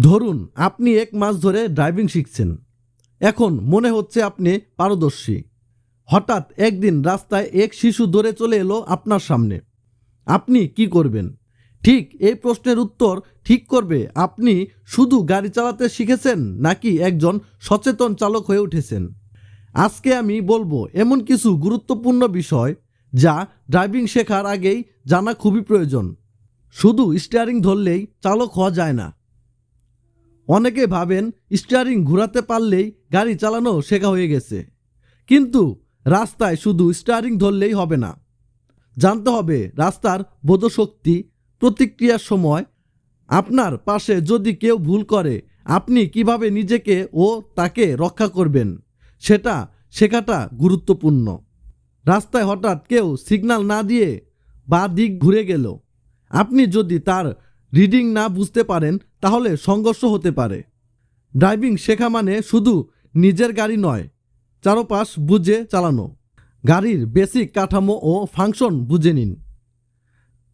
ধরুন, আপনি এক মাস ধরে ড্রাইভিং শিখছেন। এখন মনে হচ্ছে আপনি পারদর্শী। হঠাৎ একদিন রাস্তায় এক শিশু দৌড়ে চলে এলো আপনার সামনে। আপনি কি করবেন? ঠিক এই প্রশ্নের উত্তর ঠিক করবে, আপনি শুধু গাড়ি চালাতে শিখেছেন নাকি একজন সচেতন চালক হয়ে উঠেছেন? আজকে আমি বলব এমন কিছু গুরুত্বপূর্ণ বিষয় যা ড্রাইভিং শেখার আগেই জানা খুবই প্রয়োজন। শুধু স্টিয়ারিং ধরলেই চালক হওয়া যায় না। অনেকে ভাবেন স্টিয়ারিং ঘোরাতে পারলেই গাড়ি চালানো শেখা হয়ে গেছে। কিন্তু রাস্তায় শুধু স্টিয়ারিং ধরলেই হবে না। জানতে হবে রাস্তার বোধশক্তি, প্রতিক্রিয়ার সময়। আপনার পাশে যদি কেউ ভুল করে, আপনি কীভাবে নিজেকে ও তাকে রক্ষা করবেন, সেটা শেখাটা গুরুত্বপূর্ণ। রাস্তায় হঠাৎ কেউ সিগন্যাল না দিয়ে বা দিক ঘুরে গেল। আপনি যদি তার রিডিং না বুঝতে পারেন, তাহলে সংঘর্ষ হতে পারে। ড্রাইভিং শেখা মানে শুধু নিজের গাড়ি নয়, চারপাশ বুঝে চালানো। গাড়ির বেসিক কাঠামো ও ফাংশন বুঝে নিন।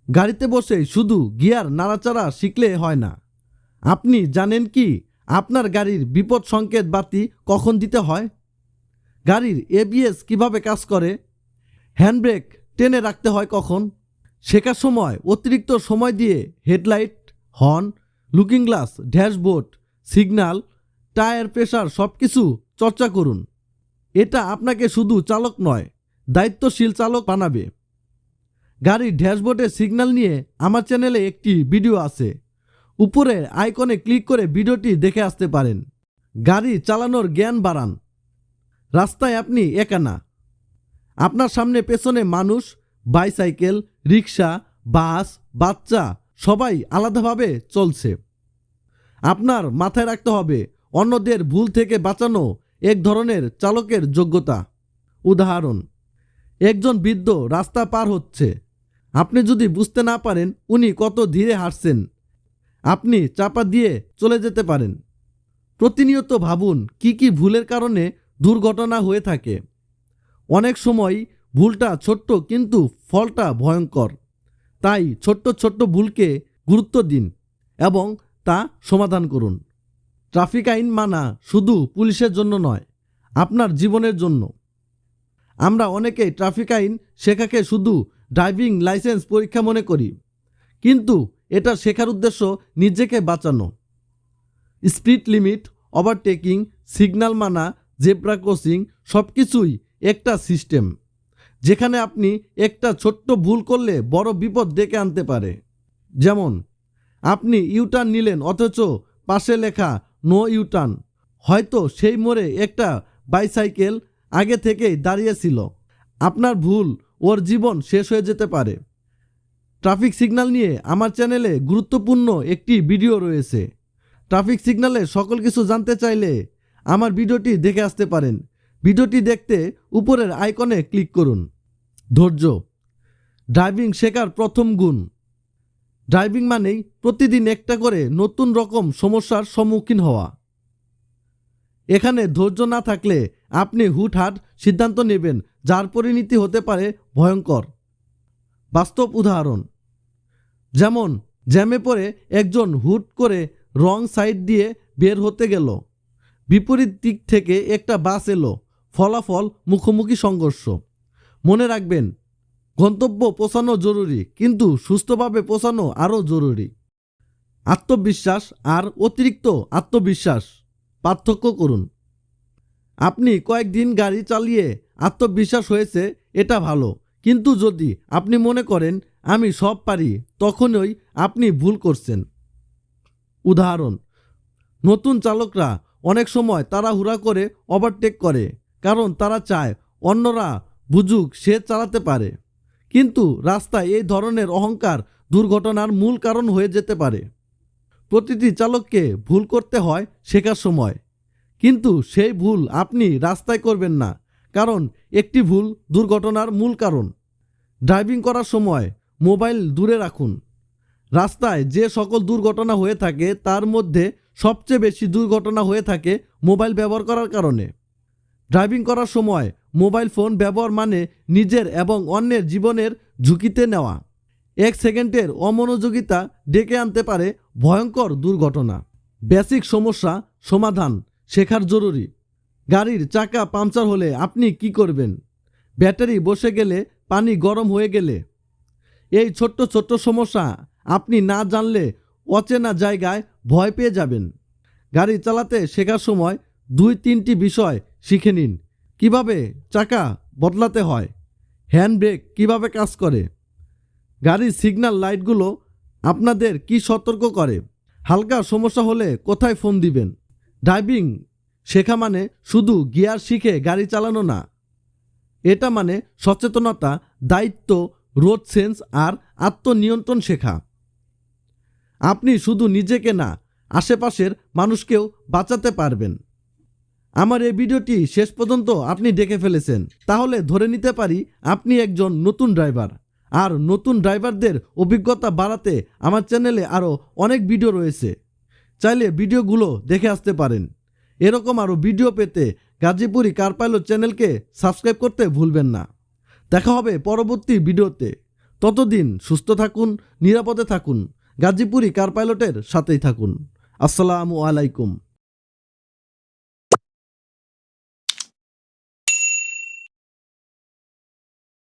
গাড়িতে বসে শুধু গিয়ার নাড়াচাড়া শিখলে হয় না। আপনি জানেন কি, আপনার গাড়ির বিপদ সংকেত বাতি কখন দিতে হয়? গাড়ির এবিএস কীভাবে কাজ করে? হ্যান্ডব্রেক টেনে রাখতে হয় কখন? শেখার সময়, অতিরিক্ত সময় দিয়ে headlight, horn, looking glass, dashboard signal tyre pressure সব কিছু চর্চা করুন। এটা আপনাকে শুধু চালক নয়, দায়িত্বশীল চালক বানাবে। গাড়ির ড্যাশবোর্ডে সিগন্যাল নিয়ে আমার চ্যানেলে একটি ভিডিও আছে। উপরে আইকনে ক্লিক করে ভিডিওটি দেখে আসতে পারেন। গাড়ি চালানোর জ্ঞান বাড়ান। রাস্তায় আপনি একা না। আপনার সামনে পেছনে মানুষ বাইসাইকেল রিক্সা বাস, বাচ্চা সবাই আলাদাভাবে চলছে। আপনার মাথায় রাখতে হবে, অন্যদের ভুল থেকে বাঁচানো এক ধরনের চালকের যোগ্যতা। উদাহরণ, একজন বৃদ্ধ রাস্তা পার হচ্ছে। আপনি যদি বুঝতে না পারেন উনি কত ধীরে হাঁটছেন, আপনি চাপা দিয়ে চলে যেতে পারেন। প্রতিনিয়ত ভাবুন কি কি ভুলের কারণে দুর্ঘটনা হয়ে থাকে। অনেক সময় ভুলটা ছোট্ট কিন্তু ফলটা ভয়ঙ্কর। তাই ছোট্ট ছোট্ট ভুলকে গুরুত্ব দিন এবং তা সমাধান করুন। ট্রাফিক আইন মানা শুধু পুলিশের জন্য নয়, আপনার জীবনের জন্য। আমরা অনেকেই ট্রাফিক আইন শেখাকে শুধু ড্রাইভিং লাইসেন্স পরীক্ষা মনে করি, কিন্তু এটা শেখার উদ্দেশ্য নিজেকে বাঁচানো। স্পিড লিমিট, ওভারটেকিং সিগন্যাল মানা, জেব্রা ক্রসিং সব কিছুই একটা সিস্টেম। যেখানে আপনি একটা ছোট্ট ভুল করলে বড় বিপদ ডেকে আনতে পারে। যেমন, আপনি ইউটার্ন নিলেন, অথচ পাশে লেখা, নো ইউটার্ন। হয়তো সেই মোড়ে একটা বাইসাইকেল আগে থেকেই দাঁড়িয়েছিল আপনার ভুল, ওর জীবন শেষ হয়ে যেতে পারে। ট্রাফিক সিগন্যাল নিয়ে আমার চ্যানেলে গুরুত্বপূর্ণ একটি ভিডিও রয়েছে। ট্রাফিক সিগন্যালে সকল কিছু জানতে চাইলে আমার ভিডিওটি দেখে আসতে পারেন। ভিডিওটি দেখতে উপরের আইকনে ক্লিক করুন। ধৈর্য। ড্রাইভিং শেখার প্রথম গুণ। ড্রাইভিং মানেই প্রতিদিন একটা করে নতুন রকম সমস্যার সম্মুখীন হওয়া। এখানে ধৈর্য না থাকলে আপনি হুটহাট সিদ্ধান্ত নেবেন, যার পরিণতি হতে পারে ভয়ঙ্কর। বাস্তব উদাহরণ। যেমন, জ্যামে পড়ে একজন হুট করে রং সাইড দিয়ে বের হতে গেল। বিপরীত দিক থেকে একটা বাস এলো। ফলাফল মুখোমুখি সংঘর্ষ। মনে রাখবেন, গন্তব্য পৌঁছানো জরুরি, কিন্তু সুস্থভাবে পৌঁছানো আরও জরুরি। আত্মবিশ্বাস আর অতিরিক্ত আত্মবিশ্বাস, পার্থক্য করুন। আপনি কয়েকদিন গাড়ি চালিয়ে আত্মবিশ্বাস হয়েছে, এটা ভালো, কিন্তু যদি আপনি মনে করেন, আমি সব পারি তখনই আপনি ভুল করছেন। উদাহরণ, নতুন চালকরা অনেক সময় তাড়াহুড়া করে ওভারটেক করে, কারণ তারা চায় অন্যরা বুঝুক সে চালাতে পারে। কিন্তু রাস্তায় এই ধরনের অহংকার দুর্ঘটনার মূল কারণ হয়ে যেতে পারে। প্রতিটি চালককে ভুল করতে হয় শেখার সময়। কিন্তু সেই ভুল আপনি রাস্তায় করবেন না, কারণ একটি ভুল দুর্ঘটনার মূল কারণ। ড্রাইভিং করার সময় মোবাইল দূরে রাখুন। রাস্তায় যে সকল দুর্ঘটনা হয়ে থাকে, তার মধ্যে সবচেয়ে বেশি দুর্ঘটনা হয়ে থাকে মোবাইল ব্যবহার করার কারণে। ড্রাইভিং করার সময় মোবাইল ফোন ব্যবহার মানে নিজের এবং অন্যের জীবনের ঝুঁকিতে নেওয়া। এক সেকেন্ডের অমনোযোগিতা ডেকে আনতে পারে ভয়ঙ্কর দুর্ঘটনা। বেসিক সমস্যা সমাধান শেখার জরুরি। গাড়ির চাকা পাংচার হলে আপনি কি করবেন? ব্যাটারি বসে গেলে পানি গরম হয়ে গেলে। এই ছোট্ট ছোট্ট সমস্যা আপনি না জানলে অচেনা জায়গায় ভয় পেয়ে যাবেন। গাড়ি চালাতে শেখার সময় দুই তিনটি বিষয় শিখে নিন। কীভাবে চাকা বদলাতে হয়? হ্যান্ড ব্রেক কীভাবে কাজ করে? গাড়ির সিগন্যাল লাইটগুলো আপনাদের কি সতর্ক করে? হালকা সমস্যা হলে কোথায় ফোন দিবেন? ড্রাইভিং শেখা মানে শুধু গিয়ার শিখে গাড়ি চালানো না। এটা মানে সচেতনতা, দায়িত্ব, রোড সেন্স আর আত্মনিয়ন্ত্রণ শেখা। আপনি শুধু নিজেকে না, আশেপাশের মানুষকেও বাঁচাতে পারবেন। আমার এই ভিডিওটি শেষ পর্যন্ত আপনি দেখে ফেলেছেন। তাহলে ধরে নিতে পারি আপনি একজন নতুন ড্রাইভার। আর নতুন ড্রাইভারদের অভিজ্ঞতা বাড়াতে আমার চ্যানেলে আরও অনেক ভিডিও রয়েছে। চাইলে ভিডিওগুলো দেখে আসতে পারেন। এরকম আরও ভিডিও পেতে গাজীপুরি কার পাইলট চ্যানেলকে সাবস্ক্রাইব করতে ভুলবেন না। দেখা হবে পরবর্তী ভিডিওতে। ততদিন সুস্থ থাকুন, নিরাপদে থাকুন। গাজীপুরি কার পাইলটের সাথেই থাকুন। আসসালামু আলাইকুম।